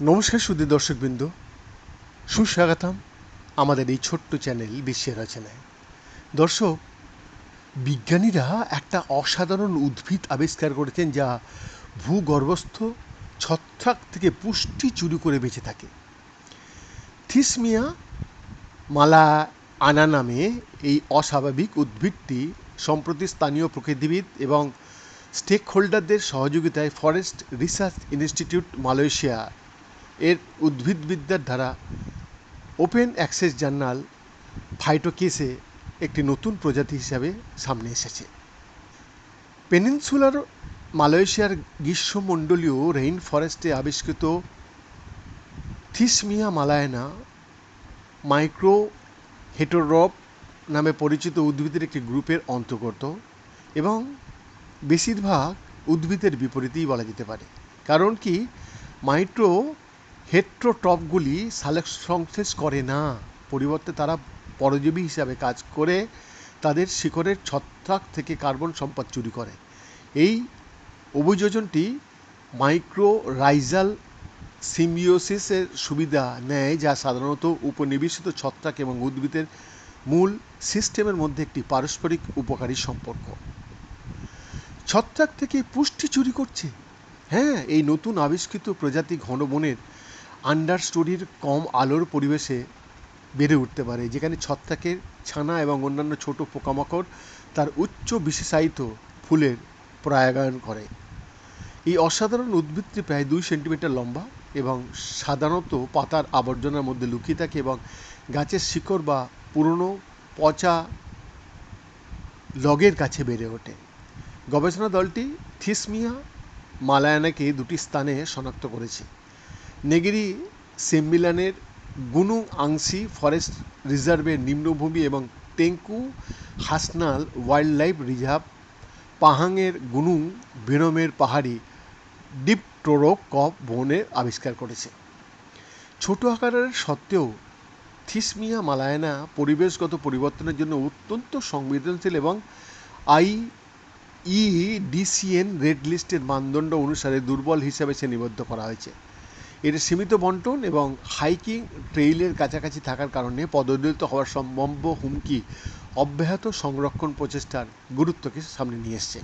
নমস্কার সুদী দর্শকবৃন্দ। সুস্বাগতম আমাদের এই ছোট্ট চ্যানেল বিশ্বের রচনায়। দর্শক, বিজ্ঞানীরা একটা অসাধারণ উদ্ভিদ আবিষ্কার করেছেন যা ভূগর্ভস্থ ছত্রাক থেকে পুষ্টি চুরি করে বেঁচে থাকে। থিসমিয়া মালা আনা নামে এই অস্বাভাবিক উদ্ভিদটি সম্প্রতি স্থানীয় প্রকৃতিবিদ এবং স্টেক হোল্ডারদের সহযোগিতায় ফরেস্ট রিসার্চ ইনস্টিটিউট মালয়েশিয়া এর উদ্ভিদবিদ্যার দ্বারা ওপেন অ্যাক্সেস জার্নাল ফাইটোকেসে একটি নতুন প্রজাতি হিসাবে সামনে এসেছে। পেনিনসুলার মালয়েশিয়ার গ্রীষ্মমণ্ডলীয় রেইন ফরেস্টে আবিষ্কৃত থিসমিয়া মালায়না মাইক্রো হেটোরপ নামে পরিচিত উদ্ভিদের একটি গ্রুপের অন্তর্গত এবং বেশিরভাগ উদ্ভিদের বিপরীতেই বলা যেতে পারে। কারণ কি? মাইক্রো হেট্রোটপগুলি সালেক সংশ্লেষ করে না। পরিবর্তে তারা পরজীবী হিসাবে কাজ করে তাদের শিকড়ের ছত্রাক থেকে কার্বন সম্পদ চুরি করে। এই অভিযোজনটি মাইক্রো রাইজাল সিম্বিওসিসের সুবিধা নেয়, যা সাধারণত উপনিবেশিত ছত্রাক এবং উদ্ভিদের মূল সিস্টেমের মধ্যে একটি পারস্পরিক উপকারী সম্পর্ক। ছত্রাক থেকে পুষ্টি চুরি করছে। হ্যাঁ এই নতুন আবিষ্কৃত প্রজাতি ঘন বনের আন্ডার স্টোরির কম আলোর পরিবেশে বেড়ে উঠতে পারে, যেখানে ছত্রাকের ছানা এবং অন্যান্য ছোট পোকামাকড় তার উচ্চ বিশেষায়িত ফুলের প্রয়াগায়ন করে। এই অসাধারণ উদ্ভিদটি প্রায় দুই সেন্টিমিটার লম্বা এবং সাধারণত পাতার আবর্জনার মধ্যে লুকিয়ে থাকে এবং গাছের শিকড় বা পুরনো, পচা লগের কাছে বেড়ে ওঠে। গবেষণা দলটি থিসমিয়া মালায়ানাকে দুটি স্থানে শনাক্ত করেছে। নেগিরি সেম্বিলানের গুনুং আংসি ফরেস্ট রিজার্ভের নিম্নভূমি এবং Tengku Hasnal wild life reserve পাহাংয়ের গুনুং বেরমের পাহাড়ি ডিপটোরক কপ বনে আবিষ্কার করেছে। ছোট আকারের সত্ত্বেও থিসমিয়া মালায়ানা পরিবেশগত পরিবর্তনের জন্য অত্যন্ত সংবেদনশীল এবং আই ই ইডিসিএন রেড লিস্টের মানদণ্ড অনুসারে দুর্বল হিসাবে শ্রেণীবদ্ধ করা হয়েছে। এর সীমিত বন্টন এবং হাইকিং ট্রেইলের কাছাকাছি থাকার কারণে পদদলিত হওয়ার সম্ভাব্য হুমকি অব্যাহত সংরক্ষণ প্রচেষ্টার গুরুত্বকে সামনে নিয়ে এসছে।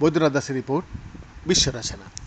বৈদ্যনাথ দাসের রিপোর্ট বিশ্ব রচনা